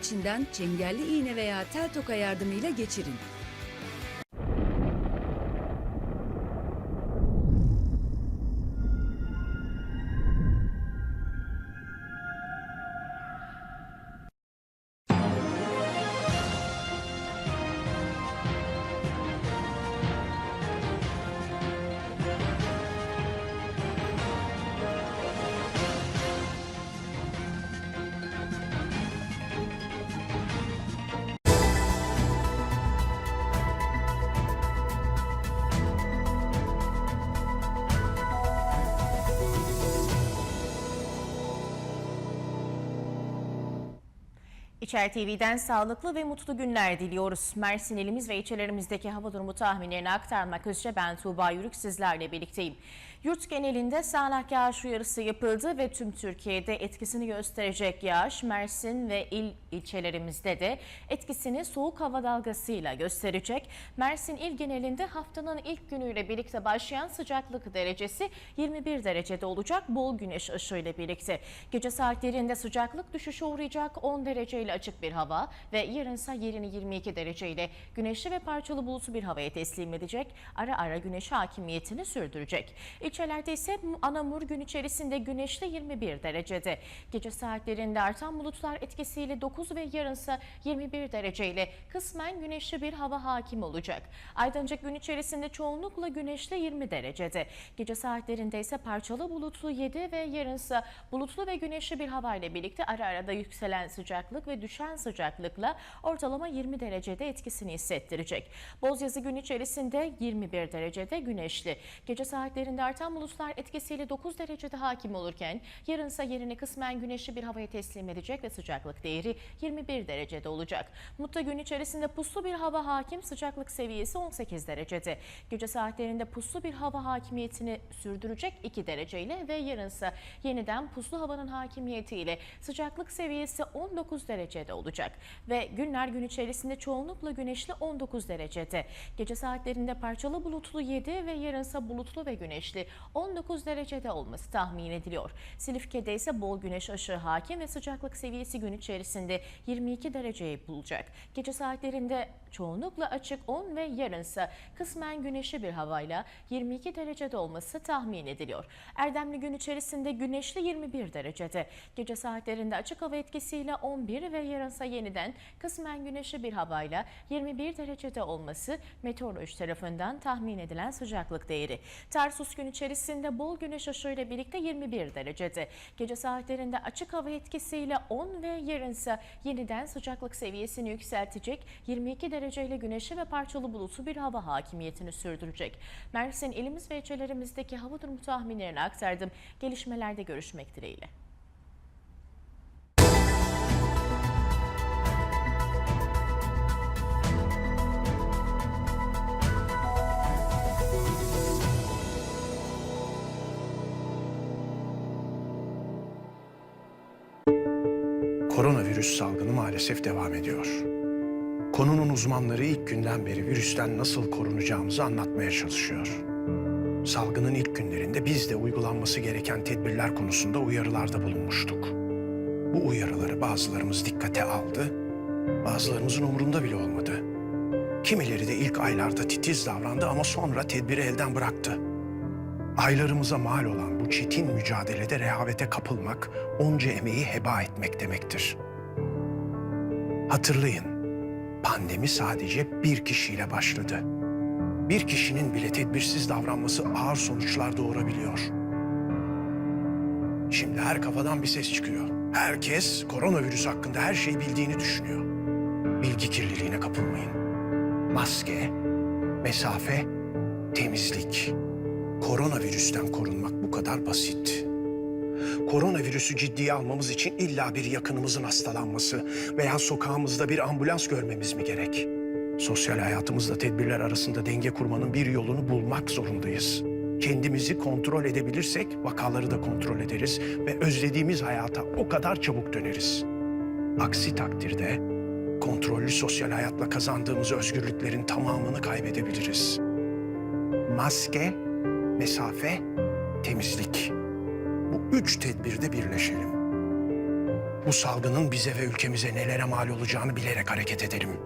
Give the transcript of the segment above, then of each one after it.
içinden çengelli iğne veya tel toka yardımıyla geçirin. İçer TV'den sağlıklı ve mutlu günler diliyoruz. Mersin ilimiz ve ilçelerimizdeki hava durumu tahminlerini aktarmak üzere ben Tuğba Yürük sizlerle birlikteyim. Yurt genelinde sağanak yağış uyarısı yapıldı ve tüm Türkiye'de etkisini gösterecek yağış Mersin ve il ilçelerimizde de etkisini soğuk hava dalgasıyla gösterecek. Mersin il genelinde haftanın ilk günüyle birlikte başlayan sıcaklık derecesi 21 derecede olacak bol güneş ışığıyla birlikte. Gece saatlerinde sıcaklık düşüşe uğrayacak 10 dereceyle açık bir hava ve yarınsa yerini 22 dereceyle güneşli ve parçalı bulutlu bir havaya teslim edecek. Ara ara güneş hakimiyetini sürdürecek. İlçelerde ise Anamur gün içerisinde güneşli 21 derecede. Gece saatlerinde artan bulutlar etkisiyle 9 ve yarınsa 21 dereceyle kısmen güneşli bir hava hakim olacak. Aydıncık gün içerisinde çoğunlukla güneşli 20 derecede. Gece saatlerinde ise parçalı bulutlu 7 ve yarınsa bulutlu ve güneşli bir hava ile birlikte ara ara da yükselen sıcaklık ve düşen sıcaklıkla ortalama 20 derecede etkisini hissettirecek. Bozyazı gün içerisinde 21 derecede güneşli. Gece saatlerinde artan bulutlar etkisiyle 9 derecede hakim olurken yarınsa yerini kısmen güneşli bir havaya teslim edecek ve sıcaklık değeri 21 derecede olacak. Mutta gün içerisinde puslu bir hava hakim sıcaklık seviyesi 18 derecede. Gece saatlerinde puslu bir hava hakimiyetini sürdürecek 2 dereceyle ve yarınsa yeniden puslu havanın hakimiyetiyle sıcaklık seviyesi 19 derecede olacak. Ve günler gün içerisinde çoğunlukla güneşli 19 derecede. Gece saatlerinde parçalı bulutlu 7 ve yarınsa bulutlu ve güneşli 19 derecede olması tahmin ediliyor. Silifke'de ise bol güneş ışığı hakim ve sıcaklık seviyesi gün içerisinde 22 dereceyi bulacak. Gece saatlerinde çoğunlukla açık 10 ve yarınsa kısmen güneşli bir havayla 22 derecede olması tahmin ediliyor. Erdemli gün içerisinde güneşli 21 derecede. Gece saatlerinde açık hava etkisiyle 11 ve yarınsa yeniden kısmen güneşli bir havayla 21 derecede olması meteoroloji tarafından tahmin edilen sıcaklık değeri. Tarsus gün içerisinde bol güneş ışığıyla birlikte 21 derecede. Gece saatlerinde açık hava etkisiyle 10 ve yarınsa yeniden sıcaklık seviyesini yükseltecek 22 dereceyle güneşli ve parçalı bulutlu bir hava hakimiyetini sürdürecek. Mersin ilimiz ve ilçelerimizdeki hava durumu tahminlerini aktardım. Gelişmelerde görüşmek dileğiyle. Koronavirüs salgını maalesef devam ediyor. Konunun uzmanları ilk günden beri virüsten nasıl korunacağımızı anlatmaya çalışıyor. Salgının ilk günlerinde biz de uygulanması gereken tedbirler konusunda uyarılarda bulunmuştuk. Bu uyarıları bazılarımız dikkate aldı, bazılarımızın umurunda bile olmadı. Kimileri de ilk aylarda titiz davrandı ama sonra tedbiri elden bıraktı. Aylarımıza mal olan bu çetin mücadelede rehavete kapılmak, onca emeği heba etmek demektir. Hatırlayın, pandemi sadece bir kişiyle başladı. Bir kişinin bile tedbirsiz davranması ağır sonuçlar doğurabiliyor. Şimdi her kafadan bir ses çıkıyor. Herkes koronavirüs hakkında her şeyi bildiğini düşünüyor. Bilgi kirliliğine kapılmayın. Maske, mesafe, temizlik. Koronavirüsten korunmak bu kadar basit. Koronavirüsü ciddiye almamız için illa bir yakınımızın hastalanması veya sokağımızda bir ambulans görmemiz mi gerek? Sosyal hayatımızla tedbirler arasında denge kurmanın bir yolunu bulmak zorundayız. Kendimizi kontrol edebilirsek vakaları da kontrol ederiz ve özlediğimiz hayata o kadar çabuk döneriz. Aksi takdirde kontrollü sosyal hayatla kazandığımız özgürlüklerin tamamını kaybedebiliriz. Maske, mesafe, temizlik. Bu üç tedbirde birleşelim. Bu salgının bize ve ülkemize nelere mal olacağını bilerek hareket edelim.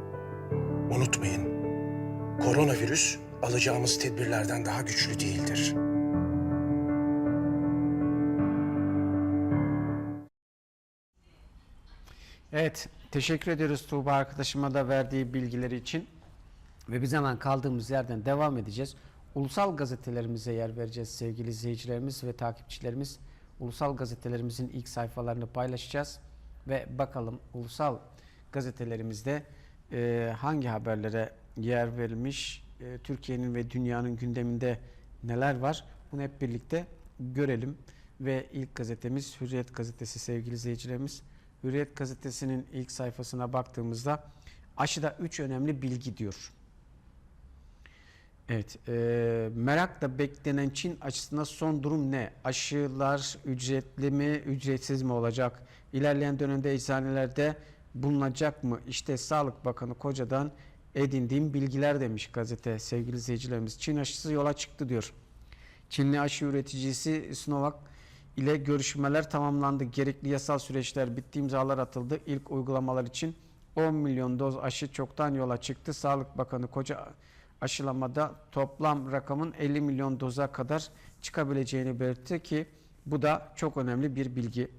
Unutmayın, koronavirüs alacağımız tedbirlerden daha güçlü değildir. Evet, teşekkür ediyoruz Tuğba arkadaşıma da verdiği bilgileri için. Ve biz hemen kaldığımız yerden devam edeceğiz. Ulusal gazetelerimize yer vereceğiz sevgili izleyicilerimiz ve takipçilerimiz. Ulusal gazetelerimizin ilk sayfalarını paylaşacağız. Ve bakalım ulusal gazetelerimizde e, hangi haberlere yer verilmiş, e, Türkiye'nin ve dünyanın gündeminde neler var bunu hep birlikte görelim. Ve ilk gazetemiz Hürriyet gazetesi sevgili izleyicilerimiz. Hürriyet gazetesinin ilk sayfasına baktığımızda aşıda 3 önemli bilgi diyor. Evet, e, merakla beklenen Çin aşısında son durum ne? Aşılar ücretli mi, ücretsiz mi olacak? İlerleyen dönemde eczanelerde bulunacak mı? İşte Sağlık Bakanı Koca'dan edindiğim bilgiler demiş gazete sevgili izleyicilerimiz. Çin aşısı yola çıktı diyor. Çinli aşı üreticisi Sinovac ile görüşmeler tamamlandı. Gerekli yasal süreçler bitti, imzalar atıldı. İlk uygulamalar için 10 milyon doz aşı çoktan yola çıktı. Sağlık Bakanı Koca aşılamada toplam rakamın 50 milyon doza kadar çıkabileceğini belirtti ki bu da çok önemli bir bilgi.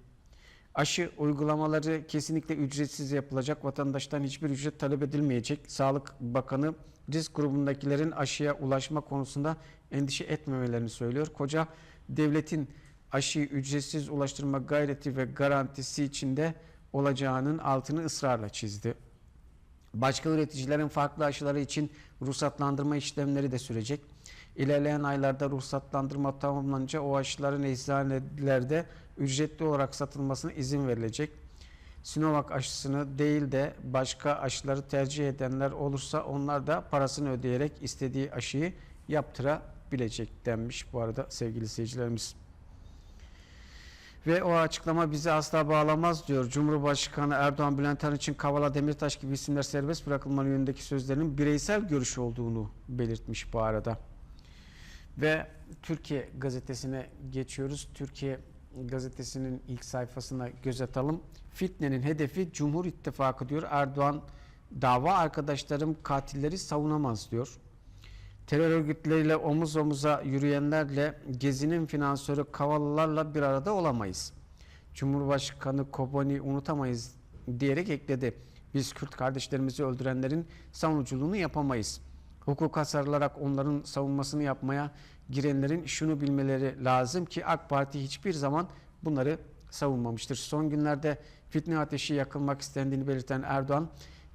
Aşı uygulamaları kesinlikle ücretsiz yapılacak. Vatandaştan hiçbir ücret talep edilmeyecek. Sağlık Bakanı risk grubundakilerin aşıya ulaşma konusunda endişe etmemelerini söylüyor. Koca devletin aşıyı ücretsiz ulaştırma gayreti ve garantisi içinde olacağının altını ısrarla çizdi. Başka üreticilerin farklı aşıları için ruhsatlandırma işlemleri de sürecek. İlerleyen aylarda ruhsatlandırma tamamlanınca o aşıların eczanelerde ücretli olarak satılmasına izin verilecek. Sinovac aşısını değil de başka aşıları tercih edenler olursa onlar da parasını ödeyerek istediği aşıyı yaptırabilecek denmiş bu arada sevgili seyircilerimiz. Ve o açıklama bizi asla bağlamaz diyor. Cumhurbaşkanı Erdoğan Bülent Arınç'ın Kavala Demirtaş gibi isimler serbest bırakılmanın yönündeki sözlerinin bireysel görüş olduğunu belirtmiş bu arada. Ve Türkiye gazetesine geçiyoruz. Türkiye gazetesinin ilk sayfasına göz atalım. Fitnenin hedefi Cumhur İttifakı diyor. Erdoğan dava arkadaşlarım katilleri savunamaz diyor. Terör örgütleriyle omuz omuza yürüyenlerle gezinin finansörü Kavalılarla bir arada olamayız. Cumhurbaşkanı Kobani unutamayız diyerek ekledi. Biz Kürt kardeşlerimizi öldürenlerin savunuculuğunu yapamayız. Hukuka sarılarak onların savunmasını yapmaya girenlerin şunu bilmeleri lazım ki AK Parti hiçbir zaman bunları savunmamıştır. Son günlerde fitne ateşi yakılmak istendiğini belirten Erdoğan,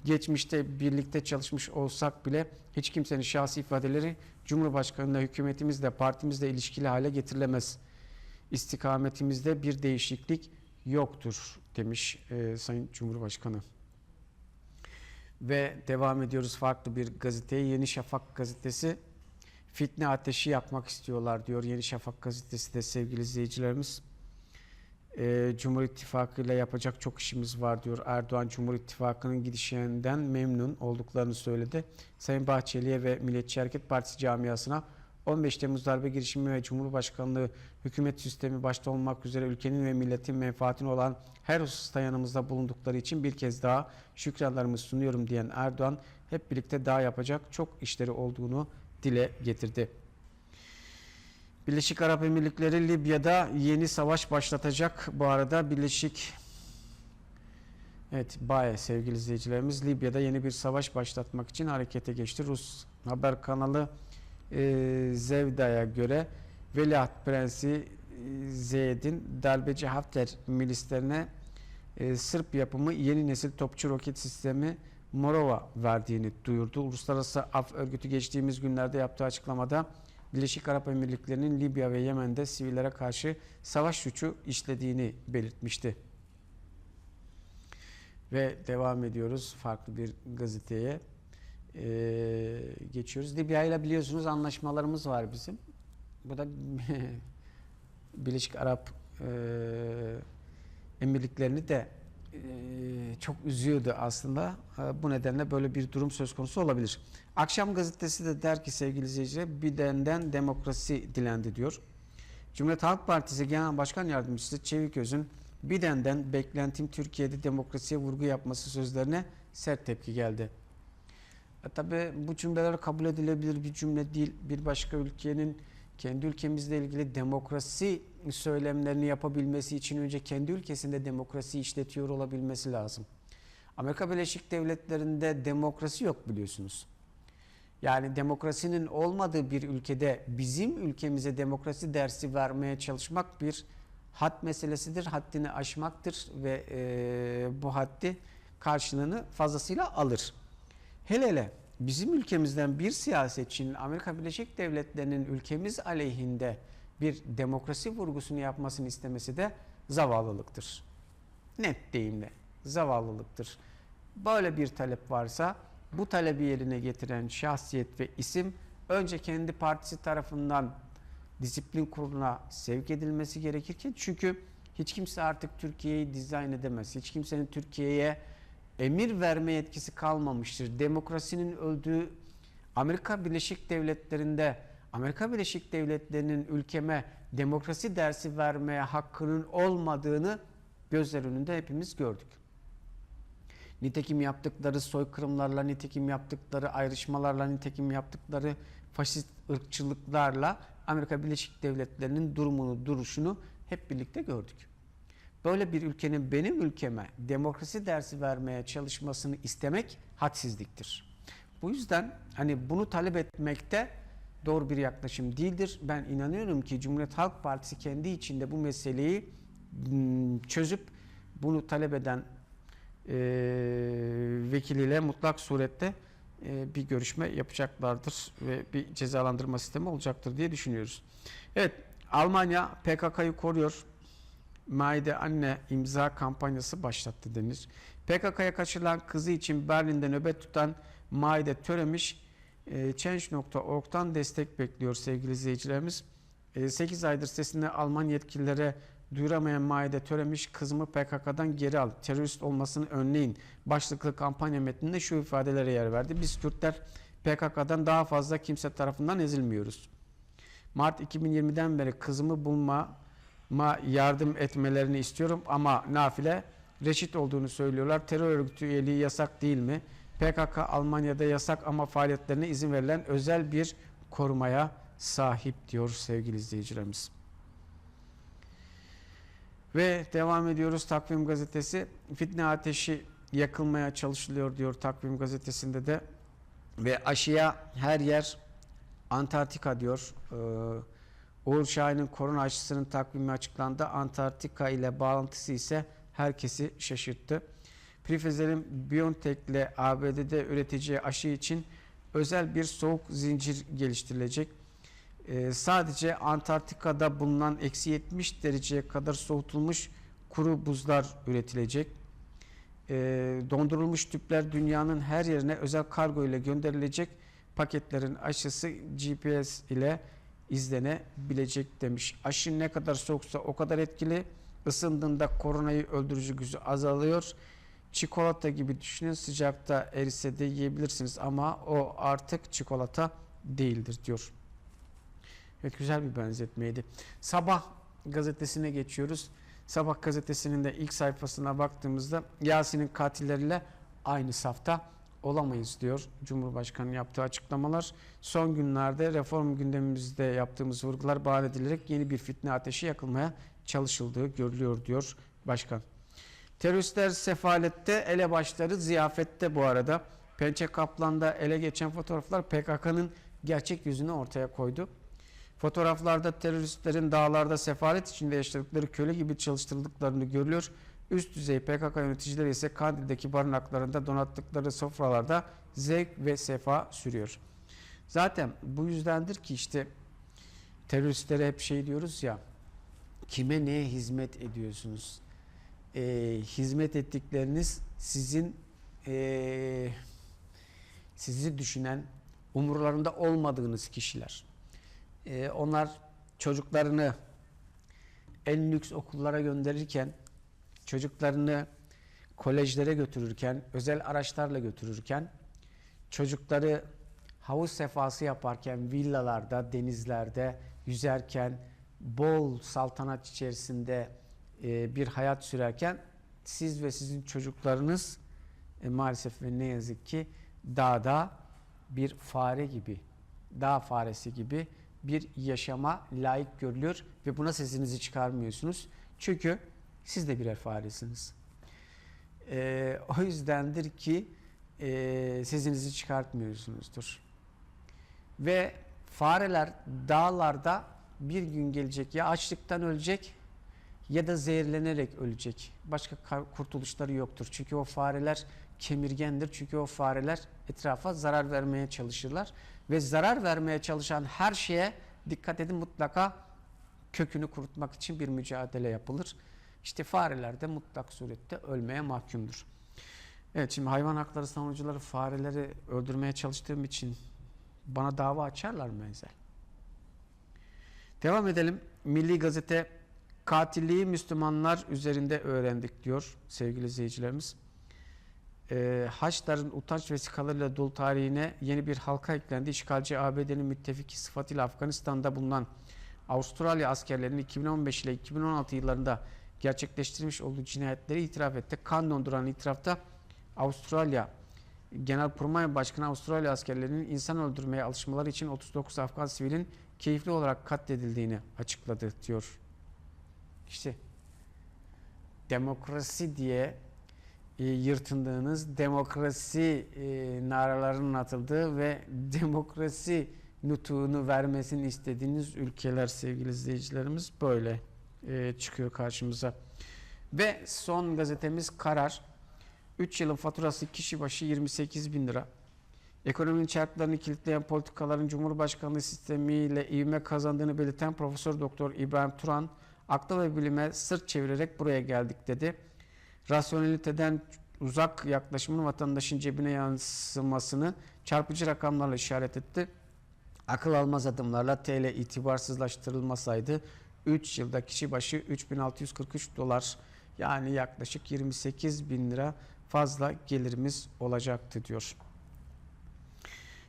geçmişte birlikte çalışmış olsak bile hiç kimsenin şahsi ifadeleri Cumhurbaşkanı'yla hükümetimizle partimizle ilişkili hale getirilemez. İstikametimizde bir değişiklik yoktur demiş e, Sayın Cumhurbaşkanı. Ve devam ediyoruz farklı bir gazeteye. Yeni Şafak gazetesi fitne ateşi yakmak istiyorlar diyor. Yeni Şafak gazetesi de sevgili izleyicilerimiz. Ee, Cumhur İttifakı ile yapacak çok işimiz var diyor. Erdoğan Cumhur İttifakı'nın gidişinden memnun olduklarını söyledi. Sayın Bahçeli'ye ve Milliyetçi Hareket Partisi camiasına 15 Temmuz darbe girişimi ve Cumhurbaşkanlığı hükümet sistemi başta olmak üzere ülkenin ve milletin menfaatine olan her hususta yanımızda bulundukları için bir kez daha şükranlarımı sunuyorum diyen Erdoğan hep birlikte daha yapacak çok işleri olduğunu dile getirdi. Birleşik Arap Emirlikleri Libya'da yeni savaş başlatacak. Bu arada Birleşik Evet, Baye sevgili izleyicilerimiz Libya'da yeni bir savaş başlatmak için harekete geçti. Rus haber kanalı e, Zevda'ya göre Veliaht Prensi e, Zeyed'in darbeci Hafter milislerine e, Sırp yapımı yeni nesil topçu roket sistemi Morova verdiğini duyurdu. Uluslararası Af Örgütü geçtiğimiz günlerde yaptığı açıklamada Birleşik Arap Emirlikleri'nin Libya ve Yemen'de sivillere karşı savaş suçu işlediğini belirtmişti. Ve devam ediyoruz farklı bir gazeteye ee, geçiyoruz. Libya ile biliyorsunuz anlaşmalarımız var bizim. Bu da Birleşik Arap e, Emirliklerini de çok üzüyordu aslında. Bu nedenle böyle bir durum söz konusu olabilir. Akşam gazetesi de der ki sevgili izleyiciler Biden'den demokrasi dilendi diyor. Cumhuriyet Halk Partisi Genel Başkan Yardımcısı Çeviköz'ün Biden'den beklentim Türkiye'de demokrasiye vurgu yapması sözlerine sert tepki geldi. E, tabii bu cümleler kabul edilebilir bir cümle değil. Bir başka ülkenin kendi ülkemizle ilgili demokrasi söylemlerini yapabilmesi için önce kendi ülkesinde demokrasi işletiyor olabilmesi lazım. Amerika Birleşik Devletleri'nde demokrasi yok biliyorsunuz. Yani demokrasinin olmadığı bir ülkede bizim ülkemize demokrasi dersi vermeye çalışmak bir had meselesidir. Haddini aşmaktır ve e, bu haddi karşılığını fazlasıyla alır. Hele hele bizim ülkemizden bir siyasetçinin Amerika Birleşik Devletleri'nin ülkemiz aleyhinde bir demokrasi vurgusunu yapmasını istemesi de zavallılıktır. Net deyimle zavallılıktır. Böyle bir talep varsa bu talebi yerine getiren şahsiyet ve isim önce kendi partisi tarafından disiplin kuruluna sevk edilmesi gerekirken çünkü hiç kimse artık Türkiye'yi dizayn edemez. Hiç kimsenin Türkiye'ye emir verme yetkisi kalmamıştır. Demokrasinin öldüğü Amerika Birleşik Devletleri'nde Amerika Birleşik Devletleri'nin ülkeme demokrasi dersi vermeye hakkının olmadığını gözler önünde hepimiz gördük. Nitekim yaptıkları soykırımlarla, nitekim yaptıkları ayrışmalarla, nitekim yaptıkları faşist ırkçılıklarla Amerika Birleşik Devletleri'nin durumunu, duruşunu hep birlikte gördük. Böyle bir ülkenin benim ülkeme demokrasi dersi vermeye çalışmasını istemek hadsizliktir. Bu yüzden hani bunu talep etmekte doğru bir yaklaşım değildir. Ben inanıyorum ki Cumhuriyet Halk Partisi kendi içinde bu meseleyi hmm, çözüp bunu talep eden e, vekiliyle mutlak surette e, bir görüşme yapacaklardır ve bir cezalandırma sistemi olacaktır diye düşünüyoruz. Evet Almanya PKK'yı koruyor. Maide Anne imza kampanyası başlattı denir. PKK'ya kaçırılan kızı için Berlin'de nöbet tutan Maide Töremiş e, Change.org'dan destek bekliyor sevgili izleyicilerimiz. E, 8 aydır sesini Alman yetkililere duyuramayan Maide Töremiş kızımı PKK'dan geri al, terörist olmasını önleyin başlıklı kampanya metninde şu ifadelere yer verdi. Biz Kürtler PKK'dan daha fazla kimse tarafından ezilmiyoruz. Mart 2020'den beri kızımı bulma ma yardım etmelerini istiyorum ama nafile reşit olduğunu söylüyorlar. Terör örgütü üyeliği yasak değil mi? PKK Almanya'da yasak ama faaliyetlerine izin verilen özel bir korumaya sahip diyor sevgili izleyicilerimiz. Ve devam ediyoruz Takvim Gazetesi. Fitne ateşi yakılmaya çalışılıyor diyor Takvim Gazetesi'nde de. Ve aşıya her yer Antarktika diyor. Ee, Uğur Şahin'in korona aşısının takvimi açıklandı. Antarktika ile bağlantısı ise herkesi şaşırttı. Pfizer'in BioNTech ile ABD'de üreteceği aşı için özel bir soğuk zincir geliştirilecek. Ee, sadece Antarktika'da bulunan eksi 70 dereceye kadar soğutulmuş kuru buzlar üretilecek. Ee, dondurulmuş tüpler dünyanın her yerine özel kargo ile gönderilecek. Paketlerin aşısı GPS ile izlenebilecek demiş. Aşı ne kadar soğuksa o kadar etkili. Isındığında koronayı öldürücü gücü azalıyor. Çikolata gibi düşünün sıcakta erise de yiyebilirsiniz ama o artık çikolata değildir diyor. Evet güzel bir benzetmeydi. Sabah gazetesine geçiyoruz. Sabah gazetesinin de ilk sayfasına baktığımızda Yasin'in katilleriyle aynı safta olamayız diyor Cumhurbaşkanı yaptığı açıklamalar. Son günlerde reform gündemimizde yaptığımız vurgular bahane edilerek yeni bir fitne ateşi yakılmaya çalışıldığı görülüyor diyor başkan. Teröristler sefalette, elebaşları ziyafette bu arada. Pençe Kaplan'da ele geçen fotoğraflar PKK'nın gerçek yüzünü ortaya koydu. Fotoğraflarda teröristlerin dağlarda sefalet içinde yaşadıkları köle gibi çalıştırıldıklarını görülüyor. Üst düzey PKK yöneticileri ise Kandil'deki barınaklarında donattıkları sofralarda zevk ve sefa sürüyor. Zaten bu yüzdendir ki işte teröristlere hep şey diyoruz ya kime neye hizmet ediyorsunuz? Ee, hizmet ettikleriniz sizin ee, sizi düşünen umurlarında olmadığınız kişiler. Ee, onlar çocuklarını en lüks okullara gönderirken çocuklarını kolejlere götürürken, özel araçlarla götürürken, çocukları havuz sefası yaparken, villalarda, denizlerde yüzerken, bol saltanat içerisinde e, bir hayat sürerken siz ve sizin çocuklarınız e, maalesef ve ne yazık ki dağda bir fare gibi, dağ faresi gibi bir yaşama layık görülüyor ve buna sesinizi çıkarmıyorsunuz. Çünkü siz de birer faresiniz. E, o yüzdendir ki e, sesinizi çıkartmıyorsunuzdur. Ve fareler dağlarda bir gün gelecek ya açlıktan ölecek ya da zehirlenerek ölecek. Başka kurtuluşları yoktur. Çünkü o fareler kemirgendir. Çünkü o fareler etrafa zarar vermeye çalışırlar. Ve zarar vermeye çalışan her şeye dikkat edin mutlaka kökünü kurutmak için bir mücadele yapılır. İşte fareler de mutlak surette ölmeye mahkumdur. Evet şimdi hayvan hakları savunucuları fareleri öldürmeye çalıştığım için bana dava açarlar mı Enzel? Devam edelim. Milli Gazete katilliği Müslümanlar üzerinde öğrendik diyor sevgili izleyicilerimiz. Ee, Haçların utanç vesikalarıyla dolu tarihine yeni bir halka eklendi. İşgalci ABD'nin müttefiki sıfatıyla Afganistan'da bulunan Avustralya askerlerinin 2015 ile 2016 yıllarında gerçekleştirmiş olduğu cinayetleri itiraf etti. Kan donduran itirafta Avustralya Genelkurmay Başkanı Avustralya askerlerinin insan öldürmeye alışmaları için 39 Afgan sivilin keyifli olarak katledildiğini açıkladı diyor. İşte demokrasi diye e, yırtındığınız, demokrasi e, naralarının atıldığı ve demokrasi nutuğunu vermesini istediğiniz ülkeler sevgili izleyicilerimiz böyle e, çıkıyor karşımıza. Ve son gazetemiz Karar. 3 yılın faturası kişi başı 28 bin lira. Ekonominin çarklarını kilitleyen politikaların Cumhurbaşkanlığı sistemiyle ivme kazandığını belirten Profesör Doktor İbrahim Turan, akla ve bilime sırt çevirerek buraya geldik dedi. Rasyoneliteden uzak yaklaşımın vatandaşın cebine yansımasını çarpıcı rakamlarla işaret etti. Akıl almaz adımlarla TL itibarsızlaştırılmasaydı 3 yılda kişi başı 3643 dolar yani yaklaşık 28 bin lira fazla gelirimiz olacaktı diyor.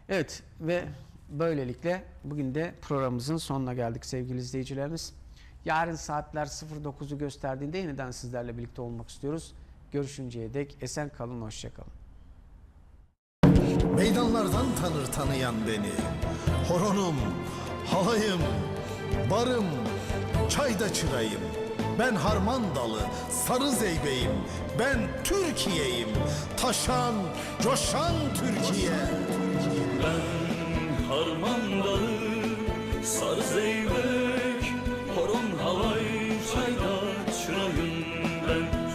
Evet ve böylelikle bugün de programımızın sonuna geldik sevgili izleyicilerimiz. Yarın saatler 09'u gösterdiğinde yeniden sizlerle birlikte olmak istiyoruz. Görüşünceye dek esen kalın, hoşçakalın. Meydanlardan tanır tanıyan beni Horonum, halayım, barım, çayda çırayım. Ben harman dalı, sarı zeybeyim. Ben Türkiye'yim. Taşan, coşan Türkiye. Ben harman dalı, sarı zeybek,